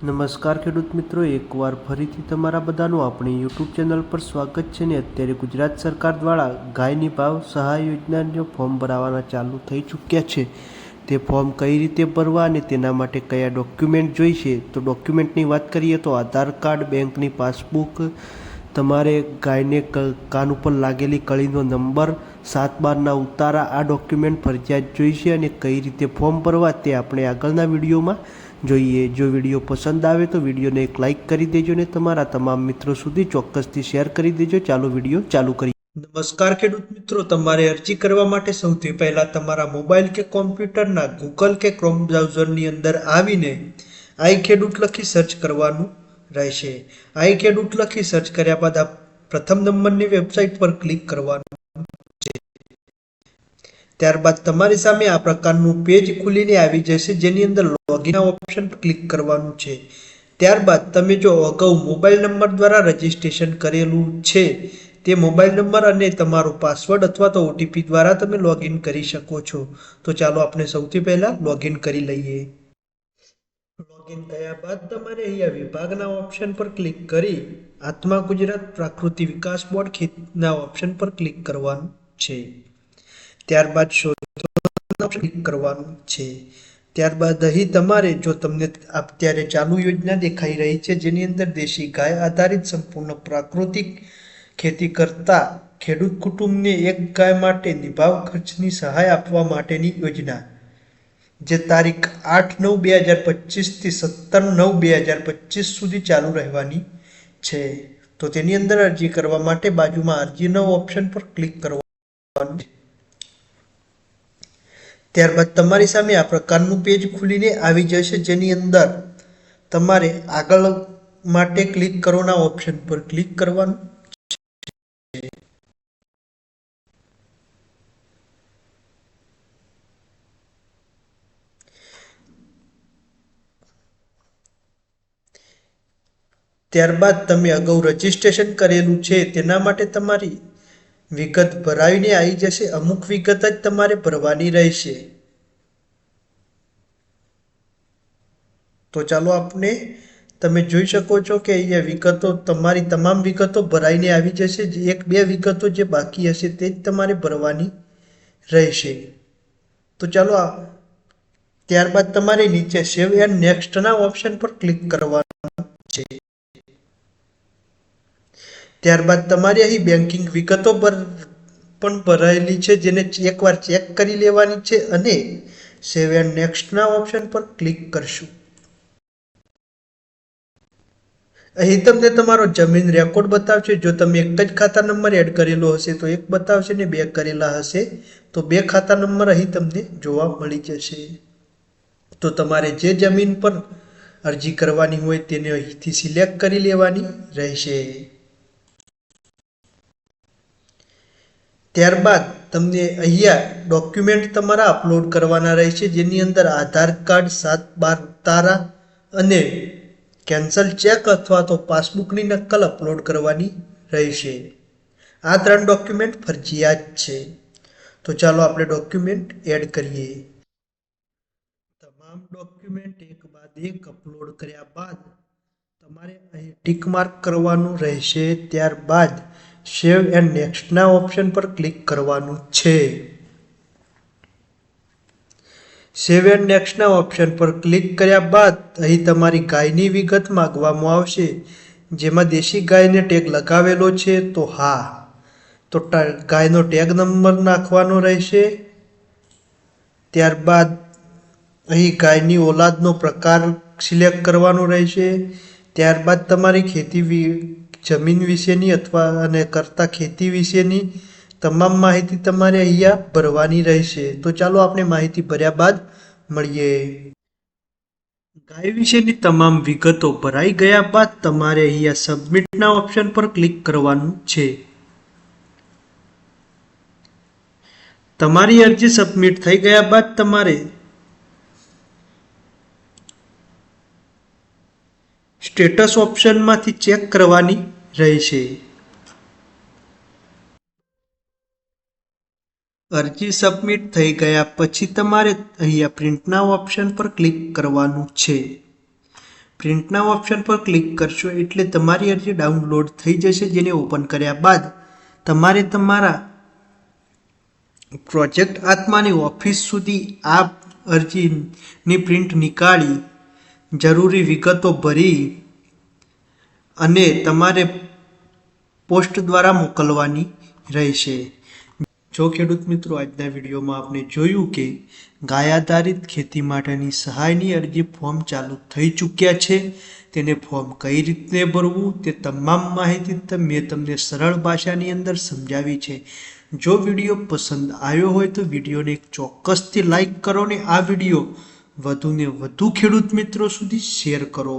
નમસ્કાર ખેડૂત મિત્રો, એકવાર ફરીથી તમારા બધાનું આપણી યુટ્યુબ ચેનલ પર સ્વાગત છે ને અત્યારે ગુજરાત સરકાર દ્વારા ગાયની ભાવ સહાય યોજનાનો ફોર્મ ભરાવાના ચાલુ થઈ ચૂક્યા છે. તે ફોર્મ કઈ રીતે ભરવા અને તેના માટે કયા ડોક્યુમેન્ટ જોઈશે? તો ડોક્યુમેન્ટની વાત કરીએ તો આધાર કાર્ડ, બેંકની પાસબુક, તમારે ગાયને કાન ઉપર લાગેલી કળીનો નંબર, સાત બારના ઉતારા આ ડોક્યુમેન્ટ ફરજિયાત જોઈશે અને કઈ રીતે ફોર્મ ભરવા તે આપણે આગળના વિડીયોમાં જોઈએ. જો વીડિયો પસંદ આવે તો વિડીયોને એક લાઇક કરી દેજો ને તમારા તમામ મિત્રો સુધી ચોક્કસથી શેર કરી દેજો. ચાલો વીડિયો ચાલુ કરીએ. નમસ્કાર ખેડૂત મિત્રો. તમારે અરજી કરવા માટે સૌથી પહેલાં તમારા મોબાઈલ કે કોમ્પ્યુટરના ગૂગલ કે ક્રોમ બ્રાઉઝરની અંદર આવીને આઈ ખેડૂત લખી સર્ચ કરવાનું રહેશે. આઈ ખેડૂત લખી સર્ચ કર્યા બાદ પ્રથમ નંબરની વેબસાઇટ પર ક્લિક કરવાનું. ત્યારબાદ તમારી સામે આ પ્રકારનું પેજ ખુલીને આવી જશે, જેની અંદર લોગિન ઓપ્શન ક્લિક કરવાનું છે. ત્યારબાદ તમે જો અગાઉ મોબાઈલ નંબર દ્વારા રજીસ્ટ્રેશન કરેલું છે, તે મોબાઈલ નંબર અને તમારો પાસવર્ડ અથવા તો ઓટીપી દ્વારા તમે લોગિન કરી શકો છો. તો ચાલો આપણે સૌથી પહેલાં લોગિન કરી લઈએ. લોગિન થયા બાદ તમારે અહીંયા વિભાગના ઓપ્શન પર ક્લિક કરી આત્મા ગુજરાત પ્રાકૃતિક વિકાસ બોર્ડ ખેતના ઓપ્શન પર ક્લિક કરવાનું છે. ત્યારબાદ શોધવાનું ક્લિક કરવાનું છે. ત્યારબાદ અહીં તમારે જો તમને અત્યારે ચાલુ યોજના દેખાઈ રહી છે, જેની અંદર દેશી ગાય આધારિત સંપૂર્ણ પ્રાકૃતિક ખેતી કરતા ખેડૂત કુટુંબને એક ગાય માટે નિભાવ ખર્ચની સહાય આપવા માટેની યોજના. જે તારીખ આઠ નવ બે હજાર પચીસથી સત્તર નવ બે હજાર પચીસ સુધી ચાલુ રહેવાની છે. તો તેની અંદર અરજી કરવા માટે બાજુમાં અરજીનો ઓપ્શન પર ક્લિક કરવાનું છે. ત્યારબાદ તમારી સામે આ પ્રકારનું પેજ ખુલીને આવી જશે જેની અંદર તમારે આગળ માટે ક્લિક કરવાના ઓપ્શન પર ક્લિક કરવાનું ત્યારબાદ તમે અગાઉ રજીસ્ટ્રેશન કરેલું છે, તેના માટે તમારી વિગત ભરાવીને આવી જશે. અમુક વિગત જ તમારે ભરવાની રહેશે. તો ચાલો આપણે તમે જોઈ શકો છો કે અહીંયા વિગતો, તમારી તમામ વિગતો ભરાઈને આવી જશે. એક, બે વિગતો જે બાકી હશે તે જ તમારે ભરવાની રહેશે. તો ચાલો ત્યારબાદ તમારે નીચે સેવ એન્ડ નેક્સ્ટના ઓપ્શન પર ક્લિક કરવાનું છે ત્યારબાદ તમારી અહીં બેન્કિંગ વિગતો પર પણ ભરાયેલી છે, જેને એકવાર ચેક કરી લેવાની છે અને સેવ એન્ડ નેક્સ્ટના ઓપ્શન પર ક્લિક કરશું. અહીં તમને તમારો જમીન રેકોર્ડ બતાવશે. જો તમે એક જ ખાતા નંબર એડ કરેલો હશે, તો એક બતાવશે ને બે કરેલા હશે. તો બે ખાતા નંબર અહીં તમને જોવા મળી જશે. તો તમારે જે જમીન પર અરજી કરવાની હોય તેને અહીંથી સિલેક્ટ કરી લેવાની રહેશે. ત્યારબાદ તમને અહીંયા ડોક્યુમેન્ટ તમારા અપલોડ કરવાના રહેશે, જેની અંદર આધાર કાર્ડ, સાત બાર તારા અને કેન્સલ ચેક અથવા તો પાસબુકની નકલ અપલોડ કરવાની રહેશે. આ ત્રણ ડોક્યુમેન્ટ ફરજિયાત છે. તો ચાલો આપણે ડોક્યુમેન્ટ એડ કરીએ. તમામ ડોક્યુમેન્ટ એક બાદ એક અપલોડ કર્યા બાદ તમારે અહીં ટીક માર્ક કરવાનું રહેશે. ત્યારબાદ સેવ એન્ડ નેક્સ્ટના ઓપ્શન પર ક્લિક કરવાનું છે. સેવ એન્ડ નેક્સ્ટના ઓપ્શન પર ક્લિક કર્યા બાદ અહીં તમારી ગાયની વિગત માગવામાં આવશે. જેમાં દેશી ગાયને ટેગ લગાવેલો છે તો હા. તો ગાયનો ટેગ નંબર નાખવાનો રહેશે. ત્યારબાદ અહીં ગાયની ઓલાદનો પ્રકાર સિલેક્ટ કરવાનો રહેશે. ત્યારબાદ તમારી ખેતી જમીન વિશેની અથવા અને કરતા ખેતી વિશેની તમામ માહિતી તમારે અહીંયા ભરવાની રહેશે. તો ચાલો આપણે માહિતી ભર્યા બાદ મળીએ. ગાય વિશેની તમામ વિગતો ભરાઈ ગયા બાદ તમારે અહીંયા સબમિટના ઓપ્શન પર ક્લિક કરવાનું છે. તમારી અરજી સબમિટ થઈ ગયા બાદ તમારે સ્ટેટસ ઓપ્શનમાંથી ચેક કરવાની રહેશે. અરજી સબમિટ થઈ ગયા પછી તમારે અહીંયા પ્રિન્ટના ઓપ્શન પર ક્લિક કરવાનું છે. પ્રિન્ટના ઓપ્શન પર ક્લિક કરશો એટલે તમારી અરજી ડાઉનલોડ થઈ જશે જેને ઓપન કર્યા બાદ તમારે તમારા પ્રોજેક્ટ આત્માની ઓફિસ સુધી આ અરજીની પ્રિન્ટ નીકાળી, જરૂરી વિગતો ભરી અને તમારે પોસ્ટ દ્વારા મોકલવાની રહેશે. જો ખેડૂત મિત્રો, આજના વિડીયોમાં આપણે જોયું કે ગાય આધારિત ખેતી માટેની સહાયની અરજી ફોર્મ ચાલુ થઈ ચૂક્યા છે, તેને ફોર્મ કઈ રીતે ભરવું તે તમામ માહિતી મેં તમને સરળ ભાષાની અંદર સમજાવી છે. જો વીડિયો પસંદ આવ્યો હોય તો વિડીયોને ચોક્કસથી લાઈક કરો ને આ વીડિયો વધુને વધુ ખેડૂત મિત્રો સુધી શેર કરો.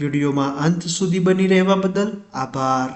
વિડીયોમાં અંત સુધી બની રહેવા બદલ આભાર.